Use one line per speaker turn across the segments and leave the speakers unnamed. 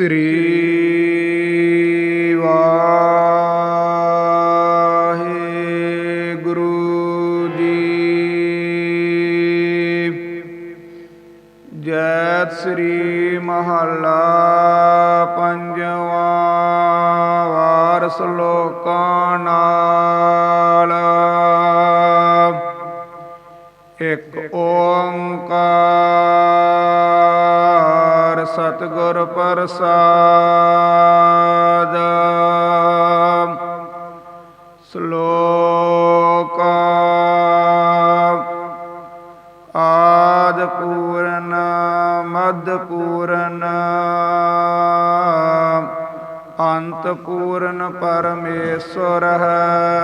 ਸ੍ਰੀ ਵਾਹਿਗੁਰੂ ਜੀ। ਜੈਤ ਸ੍ਰੀ ਮਹੱਲਾ ਪੰਜਵਾ ਵਾਰ ਸ਼ਲੋਕਾਂ ਨਾਲ। ਇਕ ਓੰਕਾਰ ਪ੍ਰਸਾਦ। ਸ਼ਲੋਕ। ਆਦ ਪੂਰਨ ਮਦ ਪੂਰਨ। ਅੰਤ ਪੂਰਨ ਪਰਮੇਸ਼ਰ ਹੈ।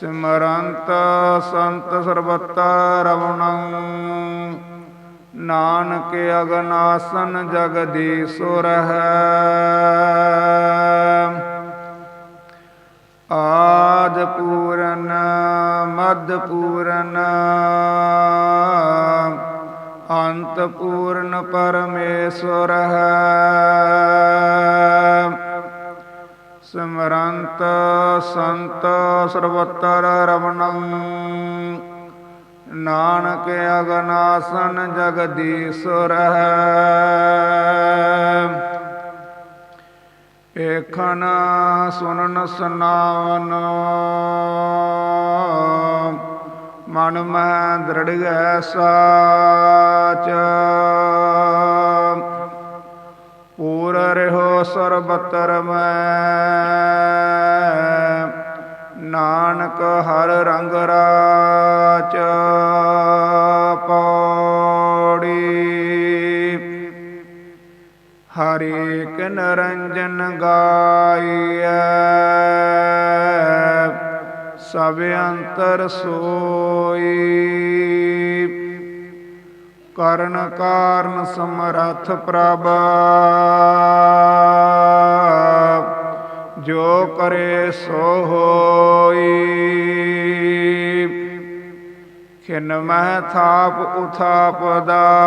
ਸਿਮਰੰਤ ਸੰਤ ਸਰਬਤਾ ਰਵਣੰ ਨਾਨਕ ਅਗਨਾਸਨ ਜਗਦੀਸ਼ੁਰ ਹੈ ਆਦ ਪੂਰਨ, ਮਦ ਪੂਰਨ, ਅੰਤ ਪੂਰਨ ਪਰਮੇਸ਼ਰ ਹੈ ਸਿਮਰੰਤ ਸੰਤ ਸਰਬਤਰ ਰਵਣੰ ਨਾਨਕ ਅਗਨਾਸਨ ਜਗਦੀਸ਼ੁਰ ਹੈ। ਏਖਨ ਸੁਨਨ ਸੁਨਾਵਨ। ਮਨ ਮਹਿ ਦ੍ਰਿੜਗੈ ਸਾਚ। ਪੂਰ ਰਹਿਓ ਸਰਬਤਰ ਮੈਂ। ਨਾਨਕ ਹਰ ਰੰਗ ਰਾਚ ਹਰੇ ਕ ਨਰੰਜਨ ਗਾਈਐ। ਸਭ ਅੰਤਰ ਸੋਈ। ਕਰਨ ਕਾਰਨ ਸਮਰਥ ਪ੍ਰਭ। ਜੋ ਕਰੇ ਸੋ ਹੋਈ। ਖਿਨ ਮਹਿ ਥਾਪ ਉਥਾਪ ਦਾ